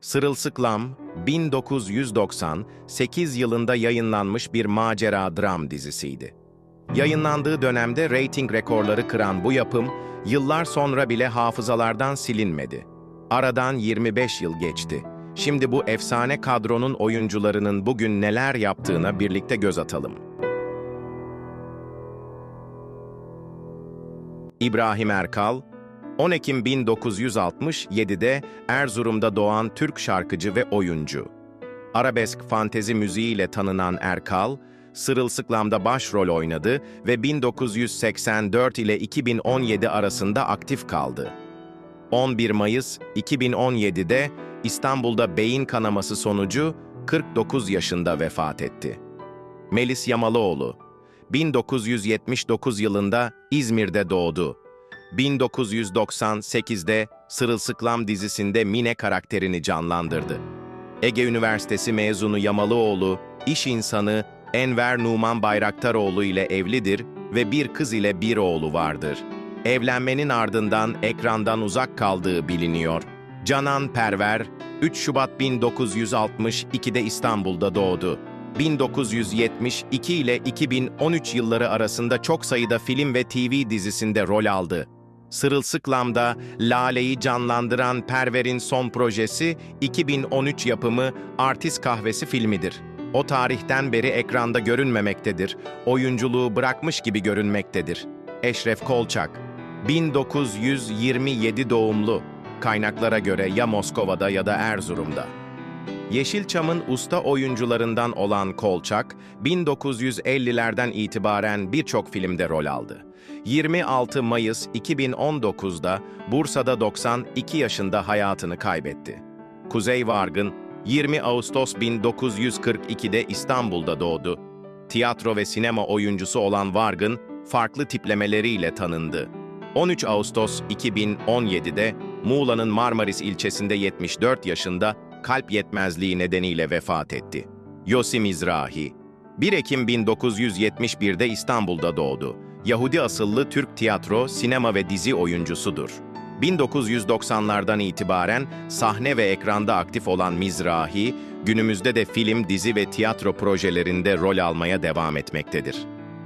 Sırılsıklam, 1998 yılında yayınlanmış bir macera dram dizisiydi. Yayınlandığı dönemde reyting rekorları kıran bu yapım, yıllar sonra bile hafızalardan silinmedi. Aradan 25 yıl geçti. Şimdi bu efsane kadronun oyuncularının bugün neler yaptığına birlikte göz atalım. İbrahim Erkal, 10 Ekim 1967'de Erzurum'da doğan Türk şarkıcı ve oyuncu. Arabesk fantezi müziğiyle tanınan Erkal, Sırılsıklam'da başrol oynadı ve 1984 ile 2017 arasında aktif kaldı. 11 Mayıs 2017'de İstanbul'da beyin kanaması sonucu 49 yaşında vefat etti. Melis Yamalıoğlu, 1979 yılında İzmir'de doğdu. 1998'de Sırılsıklam dizisinde Mine karakterini canlandırdı. Ege Üniversitesi mezunu Yamalıoğlu, iş insanı Enver Numan Bayraktaroğlu ile evlidir ve bir kız ile bir oğlu vardır. Evlenmenin ardından ekrandan uzak kaldığı biliniyor. Canan Perver, 3 Şubat 1962'de İstanbul'da doğdu. 1972 ile 2013 yılları arasında çok sayıda film ve TV dizisinde rol aldı. Sırılsıklam'da Lale'yi canlandıran Perver'in son projesi 2013 yapımı Artist Kahvesi filmidir. O tarihten beri ekranda görünmemektedir, oyunculuğu bırakmış gibi görünmektedir. Eşref Kolçak, 1927 doğumlu, kaynaklara göre ya Moskova'da ya da Erzurum'da. Yeşilçam'ın usta oyuncularından olan Kolçak, 1950'lerden itibaren birçok filmde rol aldı. 26 Mayıs 2019'da Bursa'da 92 yaşında hayatını kaybetti. Kuzey Vargın, 20 Ağustos 1942'de İstanbul'da doğdu. Tiyatro ve sinema oyuncusu olan Vargın, farklı tiplemeleriyle tanındı. 13 Ağustos 2017'de Muğla'nın Marmaris ilçesinde 74 yaşında kalp yetmezliği nedeniyle vefat etti. Yosi Mizrahi 1 Ekim 1971'de İstanbul'da doğdu. Yahudi asıllı Türk tiyatro, sinema ve dizi oyuncusudur. 1990'lardan itibaren sahne ve ekranda aktif olan Mizrahi, günümüzde de film, dizi ve tiyatro projelerinde rol almaya devam etmektedir.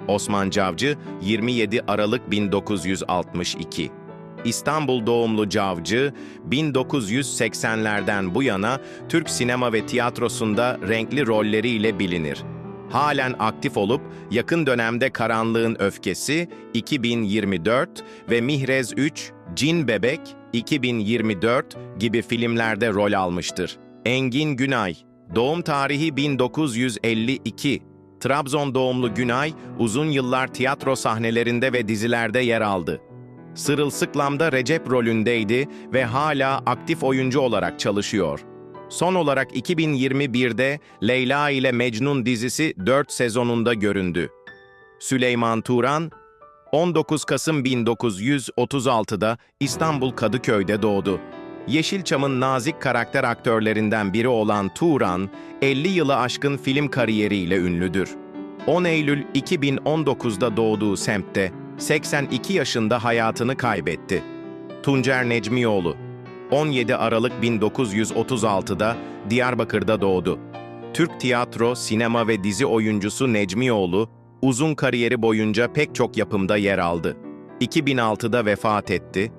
Osman Cavcı, 27 Aralık 1962 İstanbul doğumlu Cavcı, 1980'lerden bu yana Türk sinema ve tiyatrosunda renkli rolleriyle bilinir. Halen aktif olup yakın dönemde Karanlığın Öfkesi 2024 ve Mihrez 3, Cin Bebek 2024 gibi filmlerde rol almıştır. Engin Günay, doğum tarihi 1952, Trabzon doğumlu Günay, uzun yıllar tiyatro sahnelerinde ve dizilerde yer aldı. Sırılsıklam'da Recep rolündeydi ve hala aktif oyuncu olarak çalışıyor. Son olarak 2021'de Leyla ile Mecnun dizisi 4 sezonunda göründü. Süleyman Turan, 19 Kasım 1936'da İstanbul Kadıköy'de doğdu. Yeşilçam'ın nazik karakter aktörlerinden biri olan Turan, 50 yılı aşkın film kariyeriyle ünlüdür. 10 Eylül 2019'da doğduğu semtte 82 yaşında hayatını kaybetti. Tuncer Necmioğlu 17 Aralık 1936'da Diyarbakır'da doğdu. Türk tiyatro, sinema ve dizi oyuncusu Necmioğlu, uzun kariyeri boyunca pek çok yapımda yer aldı. 2006'da vefat etti